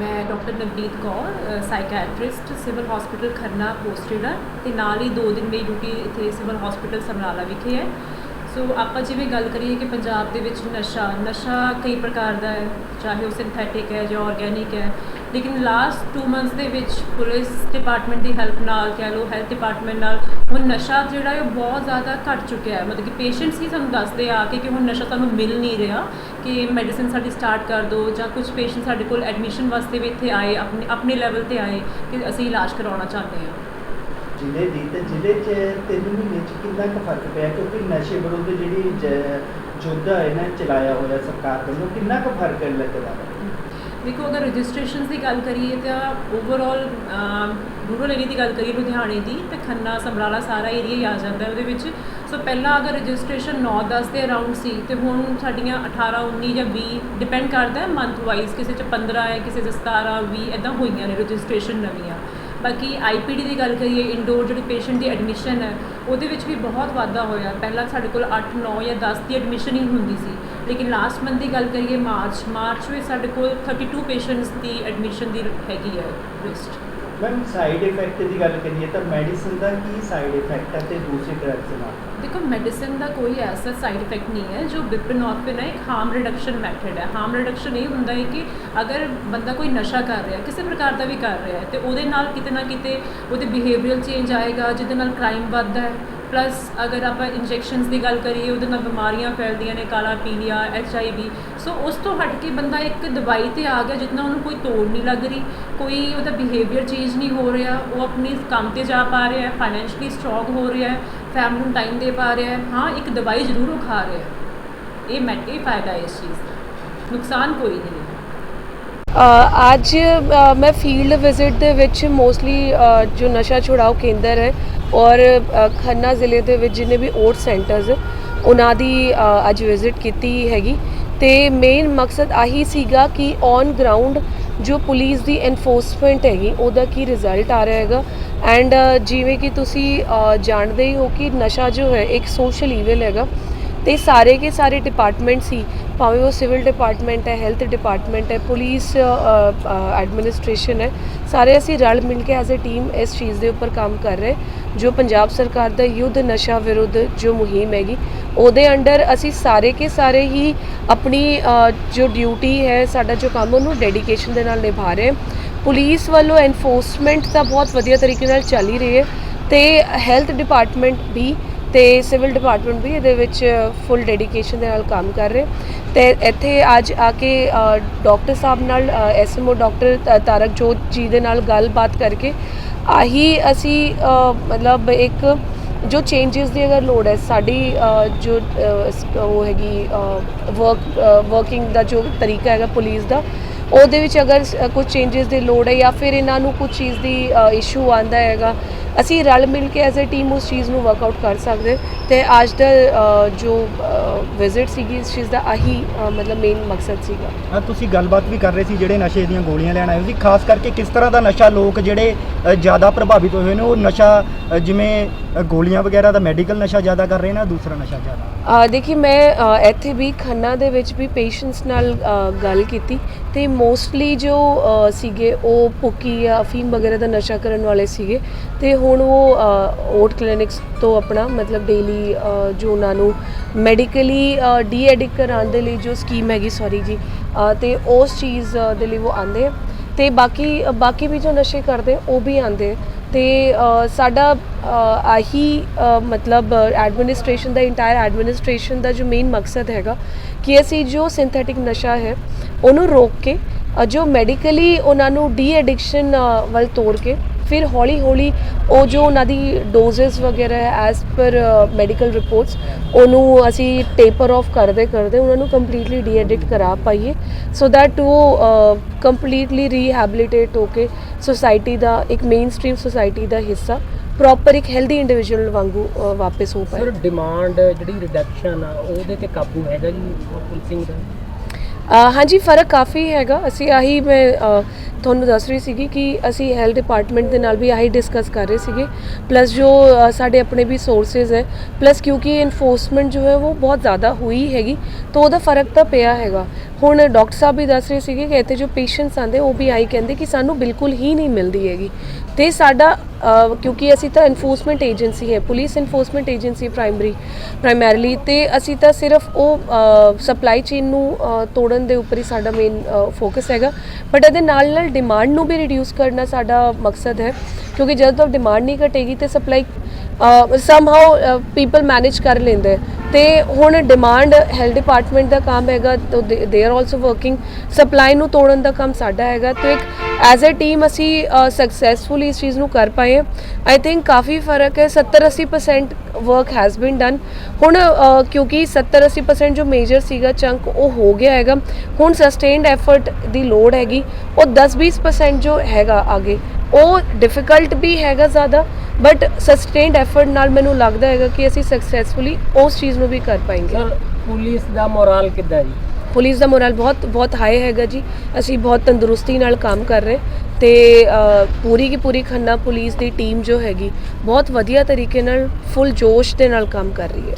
ਮੈਂ doctor Navneet Kaur psychiatrist civil hospital Khanna posted ਹਾਂ ਤੇ ਨਾਲ ਹੀ 2 ਦਿਨ ਮੇਰੀ ਡਿਊਟੀ ਇੱਥੇ ਸਿਵਲ ਹਸਪੀਟਲ ਸਮਰਾਲਾ ਵਿਖੇ ਹੈ। ਸੋ ਆਪਾਂ ਜਿਵੇਂ ਗੱਲ ਕਰੀਏ ਕਿ ਪੰਜਾਬ ਦੇ ਵਿੱਚ ਨਸ਼ਾ ਨਸ਼ਾ ਕਈ ਪ੍ਰਕਾਰ ਦਾ ਹੈ, ਚਾਹੇ ਉਹ ਸਿੰਥੈਟਿਕ ਹੈ ਜਾਂ ਆਰਗੈਨਿਕ ਹੈ। ਲੇਕਿਨ ਲਾਸਟ 2 ਮੰਥਸ ਦੇ ਵਿੱਚ ਪੁਲਿਸ ਡਿਪਾਰਟਮੈਂਟ ਦੀ ਹੈਲਪ ਨਾਲ ਕਹਿ ਲਓ ਹੈਲਥ ਡਿਪਾਰਟਮੈਂਟ ਨਾਲ ਹੁਣ ਨਸ਼ਾ ਜਿਹੜਾ ਹੈ ਬਹੁਤ ਜ਼ਿਆਦਾ ਘਟ ਚੁੱਕਿਆ ਹੈ। ਮਤਲਬ ਕਿ ਪੇਸ਼ੈਂਟਸ ਹੀ ਸਾਨੂੰ ਦੱਸਦੇ ਆ ਕੇ ਕਿ ਹੁਣ ਨਸ਼ਾ ਸਾਨੂੰ ਮਿਲ ਨਹੀਂ ਰਿਹਾ ਕਿ ਮੈਡੀਸਿਨ ਸਾਡੀ ਸਟਾਰਟ ਕਰ ਦਿਓ ਜਾਂ ਕੁਝ ਪੇਸ਼ੈਂਟ ਸਾਡੇ ਕੋਲ ਐਡਮਿਸ਼ਨ ਵਾਸਤੇ ਵੀ ਇੱਥੇ ਆਏ, ਆਪਣੇ ਆਪਣੇ ਲੈਵਲ ਤੇ ਆਏ ਕਿ ਅਸੀਂ ਇਲਾਜ ਕਰਾਉਣਾ ਚਾਹੁੰਦੇ ਹਾਂ। ਜ਼ਿਲ੍ਹੇ ਦੀ ਤੇ ਜ਼ਿਲ੍ਹੇ 'ਚ ਤਿੰਨ ਮਹੀਨੇ 'ਚ ਕਿੰਨਾ ਕੁ ਫ਼ਰਕ ਪਿਆ? ਕਿਉਂਕਿ ਨਸ਼ੇ ਵਿਰੁੱਧ ਜਿਹੜੀ ਜ- ਯੁੱਧ ਚਲਾਇਆ ਹੋਇਆ ਸਰਕਾਰ ਵੱਲੋਂ ਕਿੰਨਾ ਕੁ ਫ਼ਰਕ ਲੱਗਦਾ ਹੈ? ਦੇਖੋ, ਅਗਰ ਰਜਿਸਟ੍ਰੇਸ਼ਨਸ ਦੀ ਗੱਲ ਕਰੀਏ ਤਾਂ ਓਵਰਆਲ ਰੂਰਲ ਏਰੀਆ ਦੀ ਗੱਲ ਕਰੀਏ, ਲੁਧਿਆਣੇ ਦੀ, ਤੇ ਖੰਨਾ, ਸਮਰਾਲਾ ਸਾਰਾ ਏਰੀਆ ਹੀ ਆ ਜਾਂਦਾ ਹੈ। ਉਹਦੇ ਵਿੱਚ, ਸੋ ਪਹਿਲਾਂ ਅਗਰ ਰਜਿਸਟ੍ਰੇਸ਼ਨ 9-10 ਦੇ ਅਰਾਊਂਡ ਸੀ, ਤੇ ਹੁਣ ਸਾਡੀਆਂ 18 19 ਜਾਂ 20 ਡਿਪੈਂਡ ਕਰਦਾ ਹੈ। ਮੰਥ ਵਾਈਜ਼ ਕਿਸੇ 'ਚ 15 ਹੈ, ਕਿਸੇ 'ਚ 17 20 ਇਦਾਂ ਹੋਈਆਂ ਨੇ ਰਜਿਸਟ੍ਰੇਸ਼ਨ ਨਵੀਆਂ। ਬਾਕੀ ਆਈਪੀਡੀ ਦੀ ਗੱਲ ਕਰੀਏ ਇਨਡੋਰ ਜਿਹੜੀ ਪੇਸ਼ੈਂਟ ਦੀ ਐਡਮਿਸ਼ਨ ਹੈ, ਉਹਦੇ ਵਿੱਚ ਵੀ ਬਹੁਤ ਵਾਧਾ ਹੋਇਆ। ਪਹਿਲਾਂ ਸਾਡੇ ਕੋਲ 8 9 ਜਾਂ 10 ਦੀ ਐਡਮਿਸ਼ਨ ਹੀ ਹੁੰਦੀ ਸੀ। ਲੇਕਿਨ ਲਾਸਟ ਮੰਥ ਦੀ ਗੱਲ ਕਰੀਏ, ਮਾਰਚ ਮਾਰਚ ਵਿੱਚ ਸਾਡੇ ਕੋਲ 32 ਪੇਸ਼ੈਂਟਸ ਦੀ ਐਡਮਿਸ਼ਨ ਦੀ ਹੈਗੀ ਹੈ ਲਿਸਟ ਮੈਮ ਸਾਈਡ ਇਫੈਕਟ ਦੀ ਗੱਲ ਕਰੀਏ ਤਾਂ ਮੈਡੀਸਿਨ ਦਾ ਕੀ ਸਾਈਡ ਇਫੈਕਟ ਹੈ ਤੇ ਦੂਸਰੇ ਡਰੱਗਸ ਨਾਲ? ਦੇਖੋ ਮੈਡੀਸਿਨ ਦਾ ਕੋਈ ਐਸਾ ਸਾਈਡ ਇਫੈਕਟ ਨਹੀਂ ਹੈ ਜੋ ਬਿਪਰਨੋਰਫਿਨ ਹੈ ਇੱਕ ਹਾਰਮ ਰਿਡਕਸ਼ਨ ਮੈਥਡ ਹੈ। ਹਾਰਮ ਰਿਡਕਸ਼ਨ ਇਹ ਹੁੰਦਾ ਹੈ ਕਿ ਅਗਰ ਬੰਦਾ ਕੋਈ ਨਸ਼ਾ ਕਰ ਰਿਹਾ, ਕਿਸੇ ਪ੍ਰਕਾਰ ਦਾ ਵੀ ਕਰ ਰਿਹਾ ਹੈ ਤੇ ਉਹਦੇ ਨਾਲ ਕਿਤੇ ਨਾ ਕਿਤੇ ਉਹਦੇ ਬਿਹੇਵੀਅਰਲ ਚੇਂਜ ਆਏਗਾ, ਜਿਹਦੇ ਨਾਲ ਕ੍ਰਾਈਮ ਵੱਧਦਾ ਹੈ। ਪਲੱਸ ਅਗਰ ਆਪਾਂ ਇੰਜੈਕਸ਼ਨਸ ਦੀ ਗੱਲ ਕਰੀਏ, ਉਹਦੇ ਨਾਲ ਬਿਮਾਰੀਆਂ ਫੈਲਦੀਆਂ ਨੇ, ਕਾਲਾ ਪੀਲੀਆ ਐਚ ਆਈ ਵੀ ਸੋ ਉਸ ਤੋਂ ਹਟ ਕੇ ਬੰਦਾ ਇੱਕ ਦਵਾਈ ਤੇ ਆ ਗਿਆ ਜਿੰਨਾ ਉਹਨੂੰ ਕੋਈ ਤੋੜ ਨਹੀਂ ਲੱਗ ਰਹੀ, ਕੋਈ ਉਹਦਾ ਬਿਹੇਵੀਅਰ ਚੇਂਜ ਨਹੀਂ ਹੋ ਰਿਹਾ, ਉਹ ਆਪਣੇ ਕੰਮ ਤੇ ਜਾ ਪਾ ਰਿਹਾ ਹੈ ਫਾਈਨੈਂਸ਼ਲੀ ਸਟਰੋਂਗ ਹੋ ਰਿਹਾ ਹੈ ਫੈਮਿਲੀ ਨੂੰ ਟਾਈਮ ਦੇ ਪਾ ਰਿਹਾ ਹੈ, ਹਾਂ, ਇੱਕ ਦਵਾਈ ਜ਼ਰੂਰ ਉਹ ਖਾ ਰਿਹਾ ਹੈ। ਇਹ ਮੈਟ ਇਹ ਫਾਇਦਾ ਇਸ ਚੀਜ਼ ਦਾ। ਨੁਕਸਾਨ ਕੋਈ ਨਹੀਂ ਹੈ। ਅੱਜ ਮੈਂ ਫੀਲਡ ਵਿਜ਼ਿਟ ਦੇ ਵਿੱਚ ਮੋਸਟਲੀ ਜੋ ਨਸ਼ਾ ਛੁਡਾਓ ਕੇਂਦਰ ਹੈ ਔਰ ਖੰਨਾ ਜ਼ਿਲ੍ਹੇ ਦੇ ਵਿੱਚ ਜਿੰਨੇ ਵੀ ਓਟ ਸੈਂਟਰਸ ਉਹਨਾਂ ਦੀ ਅੱਜ ਵਿਜ਼ਿਟ ਕੀਤੀ ਹੈਗੀ। ਤੇ ਮੇਨ ਮਕਸਦ ਆਹੀ ਸੀਗਾ ਕਿ ਔਨ ਗਰਾਊਂਡ ਜੋ ਪੁਲਿਸ ਦੀ ਐਨਫੋਰਸਮੈਂਟ ਹੈਗੀ, ਉਹਦਾ ਕੀ ਰਿਜ਼ਲਟ ਆ ਰਿਹਾ ਹੈਗਾ। ਐਂਡ ਜਿਵੇਂ ਕਿ ਤੁਸੀਂ ਜਾਣਦੇ ਹੀ ਹੋ ਕਿ ਨਸ਼ਾ ਜੋ ਹੈ, ਇੱਕ ਸੋਸ਼ਲ ਈਵਲ ਹੈਗਾ। ਤੇ ਸਾਰੇ ਕੇ ਸਾਰੇ ਡਿਪਾਰਟਮੈਂਟ ਸੀ। ਭਾਵੇਂ ਉਹ ਸਿਵਲ ਡਿਪਾਰਟਮੈਂਟ ਹੈ, ਹੈਲਥ ਡਿਪਾਰਟਮੈਂਟ ਹੈ, ਪੁਲਿਸ ਐਡਮਿਨਿਸਟ੍ਰੇਸ਼ਨ ਹੈ, ਸਾਰੇ ਅਸੀਂ ਰਲ ਮਿਲ ਕੇ ਐਜ਼ ਅ ਟੀਮ ਇਸ ਚੀਜ਼ ਦੇ ਉੱਪਰ ਕੰਮ ਕਰ ਰਹੇ ਜੋ ਪੰਜਾਬ ਸਰਕਾਰ ਦਾ ਯੁੱਧ ਨਸ਼ਾ ਵਿਰੁੱਧ ਜੋ ਮੁਹਿੰਮ ਹੈਗੀ, ਉਹਦੇ ਅੰਡਰ ਅਸੀਂ ਸਾਰੇ ਕੇ ਸਾਰੇ ਹੀ ਆਪਣੀ ਜੋ ਡਿਊਟੀ ਹੈ, ਸਾਡਾ ਜੋ ਕੰਮ, ਉਹਨੂੰ ਡੈਡੀਕੇਸ਼ਨ ਦੇ ਨਾਲ ਨਿਭਾ ਰਹੇ ਪੁਲਿਸ ਵੱਲੋਂ ਐਨਫੋਰਸਮੈਂਟ ਤਾਂ ਬਹੁਤ ਵਧੀਆ ਤਰੀਕੇ ਨਾਲ ਚੱਲ ਹੀ ਰਹੀ ਹੈ ਤੇ ਹੈਲਥ ਡਿਪਾਰਟਮੈਂਟ ਵੀ ਤੇ ਸਿਵਲ ਡਿਪਾਰਟਮੈਂਟ ਵੀ ਇਹਦੇ ਵਿੱਚ ਫੁੱਲ ਡੈਡੀਕੇਸ਼ਨ ਦੇ ਨਾਲ ਕੰਮ ਕਰ ਰਹੇ ਤੇ ਇੱਥੇ ਅੱਜ ਆ ਕੇ ਡਾਕਟਰ ਸਾਹਿਬ ਨਾਲ ਐਸਐਮਓ ਡਾਕਟਰ ਤਾਰਕ ਜੋਤ ਜੀ ਦੇ ਨਾਲ ਗੱਲਬਾਤ ਕਰਕੇ ਆਹੀ ਅਸੀਂ ਮਤਲਬ ਇੱਕ ਜੋ ਚੇਂजेस ਦੀ ਅਗਰ ਲੋੜ ਹੈ, ਸਾਡੀ ਜੋ ਉਹ ਹੈਗੀ ਵਰਕ ਵਰਕਿੰਗ ਦਾ ਜੋ ਤਰੀਕਾ ਹੈਗਾ ਪੁਲਿਸ ਦਾ, ਉਹਦੇ ਵਿੱਚ ਅਗਰ ਕੁਝ ਚੇਂजेस ਦੀ ਲੋੜ ਹੈ ਜਾਂ ਫਿਰ ਇਹਨਾਂ ਨੂੰ ਕੁਝ ਚੀਜ਼ ਦੀ ਇਸ਼ੂ ਆਂਦਾ ਹੈਗਾ ਅਸੀਂ ਰਲ ਮਿਲ ਕੇ ਐਜ਼ ਅ ਟੀਮ ਉਸ ਚੀਜ਼ ਨੂੰ ਵਰਕਆਊਟ ਕਰ ਸਕਦੇ ਤੇ ਅੱਜ ਦਾ ਜੋ ਵਿਜ਼ਿਟ ਸੀਗੀ ਇਸ ਚੀਜ਼ ਦਾ ਆਹੀ ਮਤਲਬ ਮੇਨ ਮਕਸਦ ਸੀਗਾ। ਅ, ਤੁਸੀਂ ਗੱਲਬਾਤ ਵੀ ਕਰ ਰਹੇ ਸੀ ਜਿਹੜੇ ਨਸ਼ੇ ਦੀਆਂ ਗੋਲੀਆਂ ਲੈਣ ਆਏ ਸੀ ਖਾਸ ਕਰਕੇ ਕਿਸ ਤਰ੍ਹਾਂ ਦਾ ਨਸ਼ਾ ਲੋਕ ਜਿਹੜੇ ਜ਼ਿਆਦਾ ਪ੍ਰਭਾਵਿਤ ਹੋਏ ਨੇ ਉਹ ਨਸ਼ਾ ਜਿਵੇਂ ਗੋਲੀਆਂ ਵਗੈਰਾ ਦਾ ਮੈਡੀਕਲ ਨਸ਼ਾ ਜ਼ਿਆਦਾ ਕਰ ਰਹੇ ਨੇ ਦੂਸਰਾ ਨਸ਼ਾ ਜ਼ਿਆਦਾ? ਦੇਖੀ ਮੈਂ ਇੱਥੇ ਵੀ ਖੰਨਾ ਦੇ ਵਿੱਚ ਵੀ ਪੇਸ਼ੈਂਟਸ ਨਾਲ ਗੱਲ ਕੀਤੀ ਤੇ ਮੋਸਟਲੀ ਜੋ ਸੀਗੇ ਉਹ ਭੁੱਕੀ ਜਾਂ ਅਫੀਮ ਵਗੈਰਾ ਦਾ ਨਸ਼ਾ ਕਰਨ ਵਾਲੇ ਸੀਗੇ ਤੇ ਹੁਣ ਉਹ ਓਟ ਕਲੀਨਿਕਸ ਤੋਂ ਆਪਣਾ ਮਤਲਬ ਡੇਲੀ ਜੋ ਉਹਨਾਂ ਨੂੰ ਮੈਡੀਕਲੀ ਡੀ ਐਡਿਕ ਕਰਾਉਣ ਦੇ ਲਈ ਜੋ ਸਕੀਮ ਹੈਗੀ ਸੌਰੀ ਜੀ ਅ, ਤੇ ਉਸ ਚੀਜ਼ ਦੇ ਲਈ ਉਹ ਆਂਦੇ ਆ। ਤੇ ਬਾਕੀ ਬਾਕੀ ਵੀ ਜੋ ਨਸ਼ੇ ਕਰਦੇ ਉਹ ਵੀ ਆਂਦੇ ਤੇ ਸਾਡਾ ਆਹੀ ਮਤਲਬ ਐਡਮਿਨਿਸਟ੍ਰੇਸ਼ਨ ਦਾ ਇੰਟਾਇਰ ਐਡਮਿਨਿਸਟ੍ਰੇਸ਼ਨ ਦਾ ਜੋ ਮੇਨ ਮਕਸਦ ਹੈਗਾ ਕਿ ਅਸੀਂ ਜੋ ਸਿੰਥੈਟਿਕ ਨਸ਼ਾ ਹੈ ਉਹਨੂੰ ਰੋਕ ਕੇ ਜੋ ਮੈਡੀਕਲੀ ਉਹਨਾਂ ਨੂੰ ਡੀ ਐਡਿਕਸ਼ਨ ਵੱਲ ਤੋੜ ਕੇ ਫਿਰ ਹੌਲੀ ਹੌਲੀ ਉਹ ਜੋ ਉਹਨਾਂ ਦੀ ਡੋਜ਼ਸ ਵਗੈਰਾ ਐਸ ਪਰ ਮੈਡੀਕਲ ਰਿਪੋਰਟਸ ਉਹਨੂੰ ਅਸੀਂ ਟੇਪਰ ਆਫ ਕਰਦੇ ਕਰਦੇ ਉਹਨਾਂ ਨੂੰ ਕੰਪਲੀਟਲੀ ਡੀ ਐਡਿਕਟ ਕਰਾ ਪਾਈਏ। ਸੋ ਦੈਟ ਉਹ ਕੰਪਲੀਟਲੀ ਰੀਹੈਬਿਲਿਟੇਟ ਹੋ ਕੇ ਸੋਸਾਇਟੀ ਦਾ ਇੱਕ ਮੇਨ ਸਟ੍ਰੀਮ ਸੋਸਾਇਟੀ ਦਾ ਹਿੱਸਾ ਪ੍ਰੋਪਰ ਇੱਕ ਹੈਲਦੀ ਇੰਡੀਵਿਜੂਅਲ ਵਾਂਗੂ ਵਾਪਸ ਹੋ ਪਾਏ। ਸਰ ਡਿਮਾਂਡ ਜਿਹੜੀ ਰਿਡਕਸ਼ਨ ਆ ਉਹਦੇ ਤੇ ਕਾਬੂ ਹੈਗਾ ਜੀ ਪੁਲਿਸਿੰਗ ਦਾ? ਹਾਂਜੀ, ਫ਼ਰਕ ਕਾਫੀ ਹੈਗਾ। ਅਸੀਂ ਆਹੀ ਮੈਂ ਤੁਹਾਨੂੰ ਦੱਸ ਰਹੀ ਸੀਗੀ ਕਿ ਅਸੀਂ ਹੈਲਥ ਡਿਪਾਰਟਮੈਂਟ ਦੇ ਨਾਲ ਵੀ ਆਹੀ ਡਿਸਕਸ ਕਰ ਰਹੇ ਸੀਗੇ। ਪਲੱਸ ਜੋ ਸਾਡੇ ਆਪਣੇ ਵੀ ਸੋਰਸਸ ਹੈ। ਪਲੱਸ ਕਿਉਂਕਿ ਇਨਫੋਰਸਮੈਂਟ ਜੋ ਹੈ, ਉਹ ਬਹੁਤ ਜ਼ਿਆਦਾ ਹੋਈ ਹੈਗੀ। ਤਾਂ ਉਹਦਾ ਫ਼ਰਕ ਤਾਂ ਪਿਆ ਹੈਗਾ। ਹੁਣ ਡਾਕਟਰ ਸਾਹਿਬ ਵੀ ਦੱਸ ਰਹੇ ਸੀਗੇ ਕਿ ਇੱਥੇ ਜੋ ਪੇਸ਼ੈਂਟਸ ਆਂਦੇ ਉਹ ਵੀ ਆਈ ਕਹਿੰਦੇ ਕਿ ਸਾਨੂੰ ਬਿਲਕੁਲ ਹੀ ਨਹੀਂ ਮਿਲਦੀ ਹੈਗੀ। ਤੇ ਸਾਡਾ ਕਿਉਂਕਿ ਅਸੀਂ ਤਾਂ ਐਨਫੋਰਸਮੈਂਟ ਏਜੰਸੀ ਹੈ police enforcement agency primary primarily ਤੇ ਅਸੀਂ ਤਾਂ ਸਿਰਫ ਉਹ ਸਪਲਾਈ ਚੇਨ ਨੂੰ ਤੋੜਨ ਦੇ ਉੱਪਰ ਹੀ ਸਾਡਾ ਮੇਨ ਫੋਕਸ ਹੈਗਾ। ਬਟ ਇਹਦੇ ਨਾਲ ਨਾਲ ਡਿਮਾਂਡ ਨੂੰ ਵੀ ਰਿਡਿਊਸ ਕਰਨਾ ਸਾਡਾ ਮਕਸਦ ਹੈ, ਕਿਉਂਕਿ ਜਦੋਂ ਤੱਕ ਡਿਮਾਂਡ ਨਹੀਂ ਘਟੇਗੀ ਤੇ ਸਪਲਾਈ ਸਮਹਾਉ ਪੀਪਲ ਮੈਨੇਜ ਕਰ ਲੈਂਦੇ। ਤੇ ਹੁਣ ਡਿਮਾਂਡ ਹੈਲਥ ਡਿਪਾਰਟਮੈਂਟ ਦਾ ਕੰਮ ਹੈਗਾ, ਤੋ they are also working supply ਨੂੰ ਤੋੜਨ ਦਾ ਕੰਮ ਸਾਡਾ ਹੈਗਾ, ਤੇ ਇੱਕ ਐਜ਼ ਅ ਟੀਮ ਅਸੀਂ ਸਕਸੈਸਫੁਲੀ ਇਸ ਚੀਜ਼ ਨੂੰ ਕਰ ਪਾਏ ਹਾਂ। ਆਈ ਥਿੰਕ ਕਾਫੀ ਫ਼ਰਕ ਹੈ 70 80% ਵਰਕ ਹੈਜ਼ ਬੀਨ ਡਨ ਹੁਣ ਕਿਉਂਕਿ 70 80% ਜੋ ਮੇਜਰ ਸੀਗਾ ਚੰਕ ਉਹ ਹੋ ਗਿਆ ਹੈਗਾ। ਹੁਣ ਸਸਟੇਨਡ ਐਫਰਟ ਦੀ ਲੋੜ ਹੈਗੀ। ਉਹ 10 20% ਜੋ ਹੈਗਾ ਅੱਗੇ, ਉਹ ਡਿਫਿਕਲਟ ਵੀ ਹੈਗਾ ਜ਼ਿਆਦਾ ਬਟ ਸਸਟੇਨਡ ਐਫਰਟ ਨਾਲ ਮੈਨੂੰ ਲੱਗਦਾ ਹੈਗਾ ਕਿ ਅਸੀਂ ਸਕਸੈਸਫੁਲੀ ਉਸ ਚੀਜ਼ ਨੂੰ ਵੀ ਕਰ ਪਾएंगे ਸਰ ਪੁਲਿਸ ਦਾ ਮੋਰਲ ਕਿੱਦਾਂ ਜੀ? ਪੁਲਿਸ ਦਾ ਮੋਰਲ ਬਹੁਤ ਬਹੁਤ ਹਾਈ ਹੈਗਾ ਜੀ। ਅਸੀਂ ਬਹੁਤ ਤੰਦਰੁਸਤੀ ਨਾਲ ਕੰਮ ਕਰ ਰਹੇ ਤੇ ਪੂਰੀ ਕੀ ਪੂਰੀ ਖੰਨਾ ਪੁਲਿਸ ਦੀ ਟੀਮ ਜੋ ਹੈਗੀ ਬਹੁਤ ਵਧੀਆ ਤਰੀਕੇ ਨਾਲ ਫੁੱਲ ਜੋਸ਼ ਦੇ ਨਾਲ ਕੰਮ ਕਰ ਰਹੀ ਹੈ।